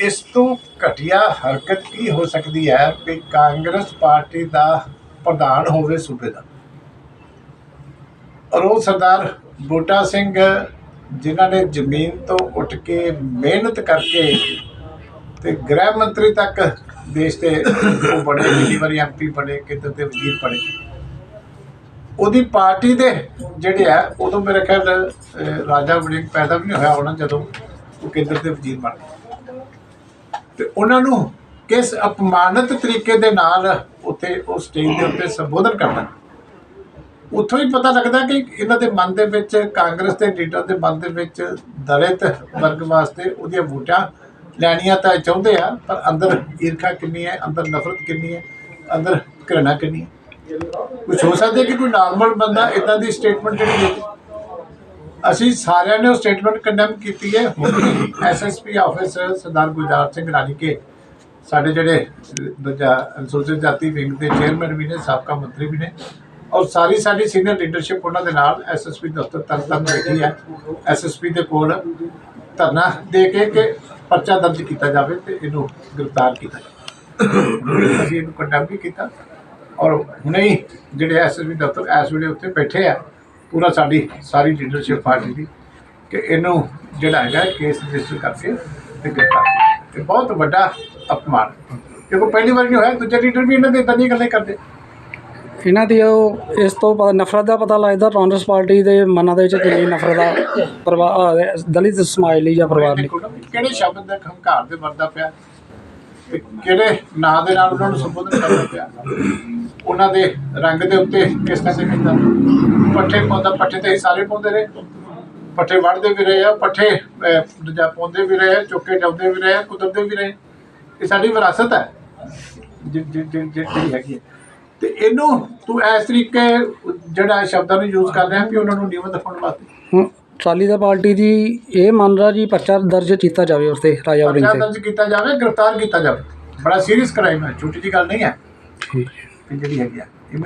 ਇਸ ਤੋਂ ਘਟੀਆ ਹਰਕਤ ਕੀ ਹੋ ਸਕਦੀ ਹੈ ਕਿ ਕਾਂਗਰਸ ਪਾਰਟੀ ਦਾ ਪ੍ਰਧਾਨ ਹੋਵੇ ਸੂਬੇ ਦਾ? ਔਰ ਉਹ ਸਰਦਾਰ ਬੂਟਾ ਸਿੰਘ, ਜਿਨ੍ਹਾਂ ਨੇ ਜ਼ਮੀਨ ਤੋਂ ਉੱਠ ਕੇ ਮਿਹਨਤ ਕਰਕੇ ਤੇ ਗ੍ਰਹਿ ਮੰਤਰੀ ਤੱਕ ਦੇਸ਼ ਦੇ ਉਹ ਬੜੇ ਕਿੰਨੀ ਵਾਰੀ ਐਮਪੀ ਬਣੇ, ਕਿਤੇ ਤੇ ਵਜ਼ੀਰ ਬਣੇ। ਉਹਦੀ ਪਾਰਟੀ ਦੇ ਜਿਹੜੇ ਆ, ਉਦੋਂ ਮੇਰੇ ਖਿਆਲ ਰਾਜਾ ਵੜਿੰਗ ਪੈਦਾ ਵੀ ਨਹੀਂ ਹੋਇਆ ਹੋਣਾ ਜਦੋਂ ਉਹ ਕੇਂਦਰ ਦੇ ਵਜ਼ੀਰ ਬਣ ਗਏ। ਤੇ ਉਹਨਾਂ ਨੂੰ ਕਿਸ ਅਪਮਾਨਿਤ ਤਰੀਕੇ ਦੇ ਨਾਲ ਉੱਥੇ ਉਹ ਸਟੇਜ ਦੇ ਉੱਤੇ ਸੰਬੋਧਨ ਕਰਦਾ ਉੱਥੋਂ ਹੀ ਪਤਾ ਲੱਗਦਾ ਕਿ ਇਹਨਾਂ ਦੇ ਮਨ ਦੇ ਵਿੱਚ, ਕਾਂਗਰਸ ਦੇ ਲੀਡਰ ਦੇ ਮਨ ਦੇ ਵਿੱਚ ਦਲਿਤ ਵਰਗ ਵਾਸਤੇ ਉਹਦੀਆਂ ਵੋਟਾਂ ਲੈਣੀਆਂ ਤਾਂ ਇਹ ਚਾਹੁੰਦੇ ਆ, ਪਰ ਅੰਦਰ ਈਰਖਾ ਕਿੰਨੀ ਹੈ, ਅੰਦਰ ਨਫ਼ਰਤ ਕਿੰਨੀ ਹੈ, ਅੰਦਰ ਘৃਣਾ ਕਿੰਨੀ ਹੈ ਕੁਝ ਹੋ ਸਕਦਾ ਕਿ ਕੋਈ ਨਾਰਮਲ ਬੰਦਾ ਇਦਾਂ ਦੀ ਸਟੇਟਮੈਂਟ ਜਿਹੜੀ ਦੇ ਦੇ। ਅਸੀਂ ਸਾਰਿਆਂ ਨੇ ਉਹ ਸਟੇਟਮੈਂਟ ਕੰਡੈਮ ਕੀਤੀ ਹੈ। ਹੁਣ ਐਸਐਸਪੀ ਆਫਿਸਰ ਸਰਦਾਰ ਗੁਲਜ਼ਾਰ ਸਿੰਘ ਰਾਣੀਕੇ, ਸਾਡੇ ਜਿਹੜੇ ਦੂਜਾ ਅਨੁਸੂਚਿਤ ਜਾਤੀ ਵਿੰਗ ਦੇ ਚੇਅਰਮੈਨ ਵੀ ਨੇ, ਸਾਬਕਾ ਮੰਤਰੀ ਵੀ ਨੇ, ਔਰ ਸਾਰੀ ਸਾਡੀ ਸੀਨੀਅਰ ਲੀਡਰਸ਼ਿਪ ਉਹਨਾਂ ਦੇ ਨਾਲ ਐਸਐਸਪੀ ਦਫ਼ਤਰ ਤਰਨਤਾਰਨ ਬੈਠੀ ਹੈ। ਐਸਐਸਪੀ ਦੇ ਕੋਲ ਧਰਨਾ ਦੇ ਕੇ ਕਿ ਪਰਚਾ ਦਰਜ ਕੀਤਾ ਜਾਵੇ ਤੇ ਇਹਨੂੰ ਗ੍ਰਿਫਤਾਰ ਕੀਤਾ ਜਾਵੇ। ਅਸੀਂ ਇਹਨੂੰ ਕੰਡੈਮ ਵੀ ਕੀਤਾ ਔਰ ਹੁਣੇ ਹੀ ਜਿਹੜੇ ਐਸਐਸਪੀ ਦਫ਼ਤਰ ਇਸ ਵੇਲੇ ਉੱਥੇ ਬੈਠੇ ਆ ਪੂਰਾ ਸਾਡੀ ਸਾਰੀ ਲੀਡਰਸ਼ਿਪ ਪਾਰਟੀ ਦੀ ਕਿ ਇਹਨੂੰ ਜਿਹੜਾ ਹੈਗਾ ਕੇਸ ਰਜਿਸਟਰ ਕਰਕੇ ਤੇ ਗ੍ਰਿਫਤਾਰ। ਤੇ ਬਹੁਤ ਵੱਡਾ ਅਪਮਾਨ। ਕਿਉਂਕਿ ਪਹਿਲੀ ਵਾਰ ਨਹੀਂ ਹੋਇਆ ਦੂਜੇ ਲੀਡਰ ਵੀ ਇਹਨਾਂ ਦੇ ਇਦਾਂ ਦੀਆਂ ਗੱਲਾਂ ਕਰਦੇ। ਇਹਨਾਂ ਦੀ ਉਹ ਇਸ ਤੋਂ ਪਤਾ ਨਫ਼ਰਤ ਦਾ ਪਤਾ ਲੱਗਦਾ ਕਾਂਗਰਸ ਪਾਰਟੀ ਦੇ ਮਨਾਂ ਦੇ ਵਿੱਚ ਕਿੰਨੀ ਨਫ਼ਰਤ ਦਾ ਪਰਿਵਾਰ ਦਲਿਤ ਸਮਾਜ ਲਈ ਜਾਂ ਪਰਿਵਾਰ ਲਈ। ਕਿਹੜੇ ਸ਼ਬਦ ਦਾ ਹੰਕਾਰ ਦੇ ਵਰਦਾ ਪਿਆ ਕਿਹੜੇ ਨਾਂ ਦੇ ਨਾਲ ਉਹਨਾਂ ਨੂੰ ਸੰਬੋਧਨ ਕਰਦਾ ਪਿਆ। ਉਹਨਾਂ ਦੇ ਰੰਗ ਦੇ ਉੱਤੇ ਕਿਸ ਤਰ੍ਹਾਂ ਦੇ ਕੀਤਾ ਪੱਠੇ ਪਾਉਂਦਾ ਪੱਠੇ ਤੇ ਹੀ ਸਾਰੇ ਪਾਉਂਦੇ ਰਹੇ। ਪੱਠੇ ਵੜਦੇ ਵੀ ਰਹੇ ਆ ਪੱਠੇ ਦੂਜਾ ਪਾਉਂਦੇ ਵੀ ਰਹੇ ਚੁੱਕ ਜਾਂਦੇ ਵੀ ਰਹੇ ਆ, ਕੁਤਰਦੇ ਵੀ ਰਹੇ। ਇਹ ਸਾਡੀ ਵਿਰਾਸਤ ਹੈ। ਜਿਹੜੀ ਹੈਗੀ ਤੇ ਇਹਨੂੰ ਤੂੰ ਇਸ ਤਰੀਕੇ ਜਿਹੜਾ ਸ਼ਬਦਾਂ ਨੂੰ ਯੂਜ਼ ਕਰ ਰਿਹਾ ਕਿ ਉਹਨਾਂ ਨੂੰ ਨੀਵਾਂ ਦਿਖਾਉਣ ਵਾਸਤੇ। ਅਕਾਲੀ ਦਲ ਪਾਰਟੀ ਦੀ ਇਹ ਮੰਨ ਰਿਹਾ ਜੀ ਪਰਚਾ ਦਰਜ ਕੀਤਾ ਜਾਵੇ ਉਸ ਤੇ ਰਾਜਾ ਪਰਚਾ ਤੇ ਦਰਜ ਕੀਤਾ ਜਾਵੇ ਗ੍ਰਿਫਤਾਰ ਕੀਤਾ ਜਾਵੇ। ਬੜਾ ਸੀਰੀਅਸ ਕ੍ਰਾਈਮ ਹੈ ਛੋਟੀ ਜੀ ਗੱਲ ਨਹੀਂ ਹੈ। ਠੀਕ ਹੈ। ਕਿ ਜਿਹੜੀ ਹੈਗੀ ਆ